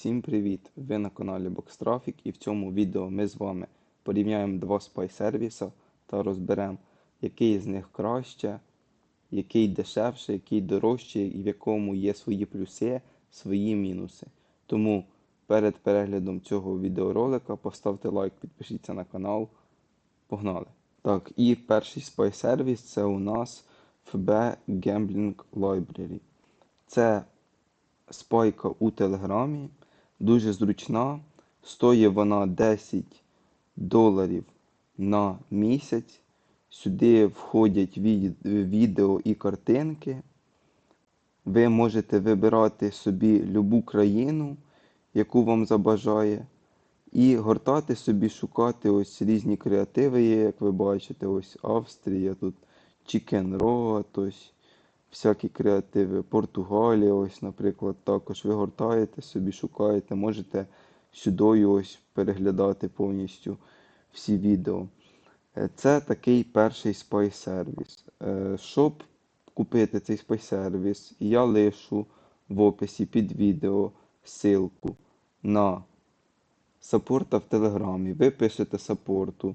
Всім привіт! Ви на каналі Boxtraffic і в цьому відео ми з вами порівняємо два spy сервіса та розберемо, який з них краще, який дешевше, який дорожче і в якому є свої плюси, свої мінуси. Тому перед переглядом цього відеоролика поставте лайк, підпишіться на канал. Погнали! Так, і перший spy сервіс це у нас FB Gambling Library. Це спайка у Телеграмі, дуже зручна. Стоїть вона 10 доларів на місяць. Сюди входять відео і картинки. Ви можете вибирати собі любу країну, яку вам забажає, і гортати собі, шукати ось різні креативи є, як ви бачите, ось Австрія, тут Chicken Raw, ось всякі креативи. Португалія, ось, наприклад, також ви гортаєте собі, шукаєте, можете сюди ось переглядати повністю всі відео. Е, Це такий перший спай сервіс. Е, Щоб купити цей спай сервіс, я лишу в описі під відео ссылку на саппорта в Телеграмі. Ви пишете саппорту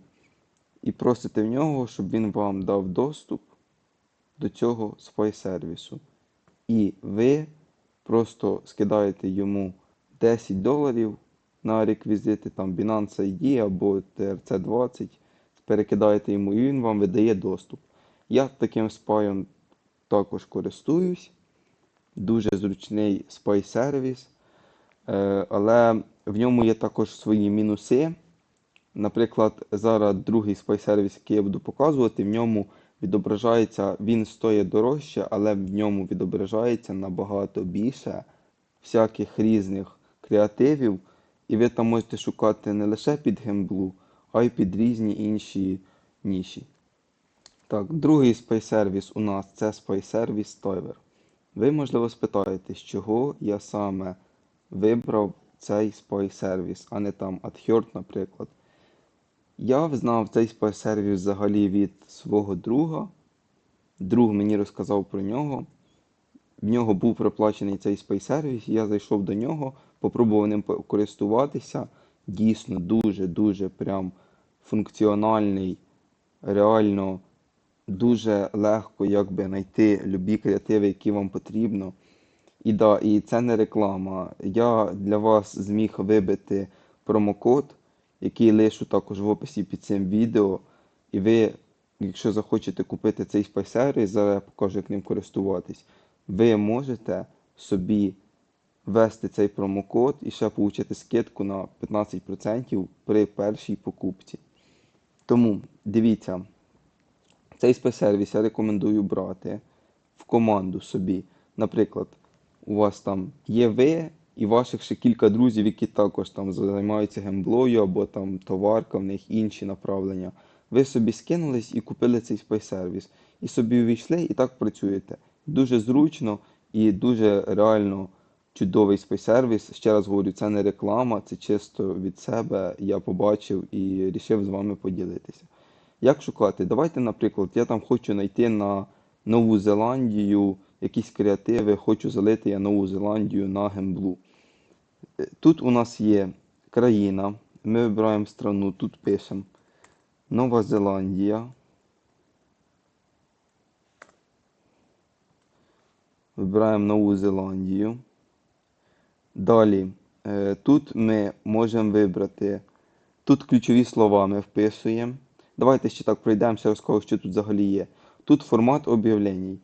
і просите в нього, щоб він вам дав доступ до цього спай сервісу. І ви просто скидаєте йому 10 доларів на реквізити, там Binance ID або TRC20, перекидаєте йому, і він вам видає доступ. Я таким спаєм також користуюсь. Дуже зручний спай сервіс, е, але в ньому є також свої мінуси. Наприклад, зараз другий спай сервіс, який я буду показувати, в ньому відображається, він стоїть дорожче, але в ньому відображається набагато більше всяких різних креативів, і ви там можете шукати не лише під гемблу, а й під різні інші ніші. Так, другий спай-сервіс у нас це спай-сервіс Toiver. Ви, можливо, спитаєте, з чого я саме вибрав цей спай-сервіс, а не там AdHerd, наприклад. Я взнав цей спай-сервіс взагалі від свого друга. Друг мені розказав про нього. В нього був проплачений цей спай-сервіс, я зайшов до нього, попробував ним користуватися. Дійсно дуже-дуже прям функціональний, реально дуже легко якби знайти любі креативи, які вам потрібно. І да, і це не реклама. Я для вас зміг вибити промокод, який лишу також в описі під цим відео. І ви, якщо захочете купити цей спайсервіс, зараз я покажу, як ним користуватись, ви можете собі ввести цей промокод і ще отримати скидку на 15% при першій покупці. Тому дивіться, цей спецсервіс я рекомендую брати в команду собі. Наприклад, у вас там є ви і ваших ще кілька друзів, які також там займаються гемблою або там товарка, в них інші направлення. Ви собі скинулись і купили цей спецсервіс. І собі увійшли і так працюєте. Дуже зручно і дуже реально чудовий спецсервіс. Ще раз говорю, це не реклама, це чисто від себе. Я побачив і вирішив з вами поділитися. Як шукати? Давайте, наприклад, я там хочу знайти на Нову Зеландію якісь креативи, хочу залити я Нову Зеландію на гемблу. Тут у нас є країна, ми вибираємо страну, тут пишемо Нова Зеландія. Вибираємо Нову Зеландію. Далі, е, тут ми можемо вибрати, тут ключові слова ми вписуємо. Давайте ще так пройдемося, розкажу, що тут взагалі є. Тут формат об'явлень.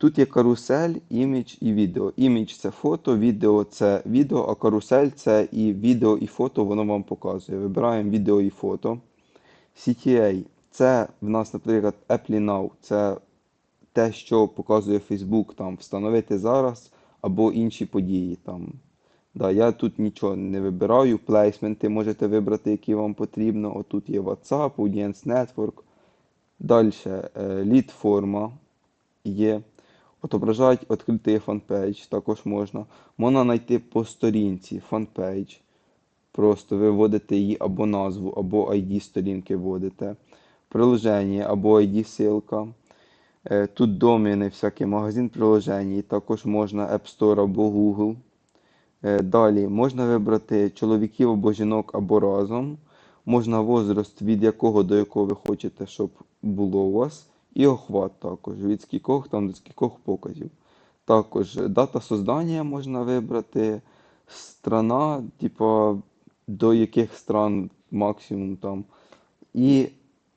Тут є карусель, імідж і відео. Імідж це фото, відео це відео, а карусель це і відео, і фото, воно вам показує. Вибираємо відео і фото. CTA це в нас, наприклад, Apple Now. Це те, що показує Facebook, там встановити зараз або інші події. Там. Да, я тут нічого не вибираю. Плейсменти можете вибрати, які вам потрібно. Отут є WhatsApp, Audience Network. Далі лід форма є. Отображають відкритий фанпейдж, також можна. Можна знайти по сторінці фанпейдж. Просто ви вводите її або назву, або ID сторінки вводите. Приложення або ID ссылка. Е, Тут домени, всякий магазин приложень. Також можна App Store або Google. Е, Далі можна вибрати чоловіків або жінок або разом. Можна возраст, від якого до якого ви хочете, щоб було у вас. І охват також, від скількох там до скількох показів. Також дата создання можна вибрати, страна, типа до яких стран максимум там. І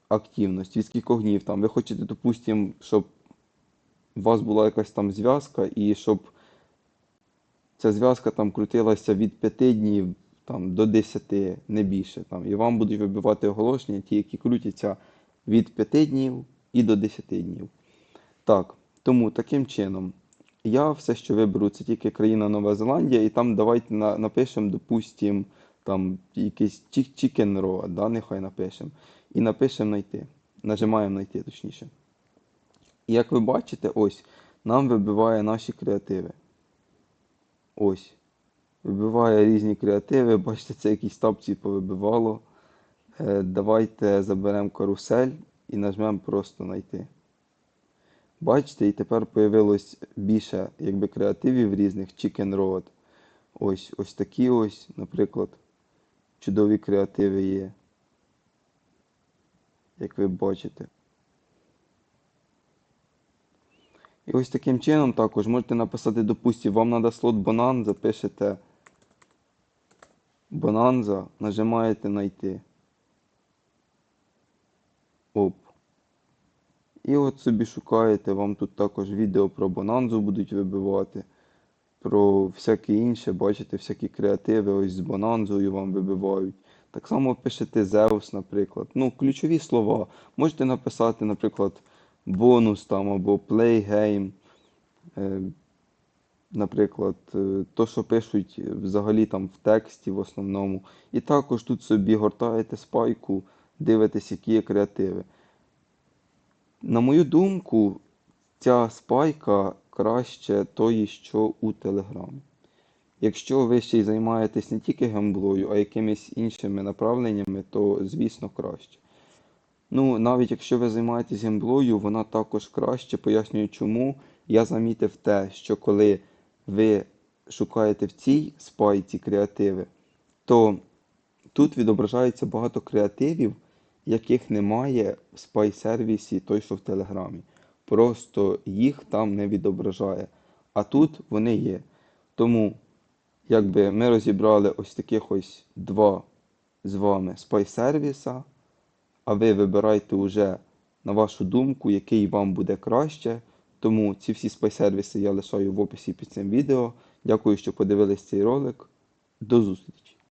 активність, від скількох днів там. Ви хочете, допустимо, щоб у вас була якась там зв'язка, і щоб ця зв'язка там крутилася від 5 днів там, до 10, не більше. Там, і вам будуть вибивати оголошення, ті, які крутяться від 5 днів і до 10 днів. Так, тому таким чином, я все, що виберу, це тільки країна Нова Зеландія, і там давайте на, напишемо, допустимо, там якийсь chicken raw, да, нехай напишемо. І напишемо знайти. Нажимаємо знайти, точніше. І як ви бачите, ось нам вибиває наші креативи. Ось. Вибиває різні креативи. Бачите, це якісь тапці повибивало. Е, давайте заберемо карусель і нажмемо просто знайти. Бачите, і тепер появилось більше якби, креативів різних Chicken Road. Ось, ось такі ось, наприклад, чудові креативи є. Як ви бачите. І ось таким чином також можете написати, допустимо, вам треба слот Bonanza, пишете Bonanza, нажимаєте знайти. Оп. І от собі шукаєте, вам тут також відео про Bonanza будуть вибивати, про всяке інше, бачите, всякі креативи ось з Bonanza вам вибивають. Так само пишете Zeus, наприклад. Ну, ключові слова. Можете написати, наприклад, бонус там або play game. Е, Наприклад, е, то, що пишуть взагалі там в тексті в основному. І також тут собі гортаєте спайку, дивитесь, які є креативи. На мою думку, ця спайка краще тої, що у Телеграмі. Якщо ви ще й займаєтесь не тільки гемблою, а якимись іншими направленнями, то звісно краще. Ну, навіть якщо ви займаєтесь гемблою, вона також краще. Пояснюю чому. Я замітив те, що коли ви шукаєте в цій спайці креативи, то тут відображається багато креативів, яких немає в спай-сервісі той, що в Телеграмі. Просто їх там не відображає. А тут вони є. Тому, якби ми розібрали ось таких ось два з вами спай-сервіса, а ви вибирайте уже на вашу думку, який вам буде краще. Тому ці всі спай-сервіси я лишаю в описі під цим відео. Дякую, що подивились цей ролик. До зустрічі!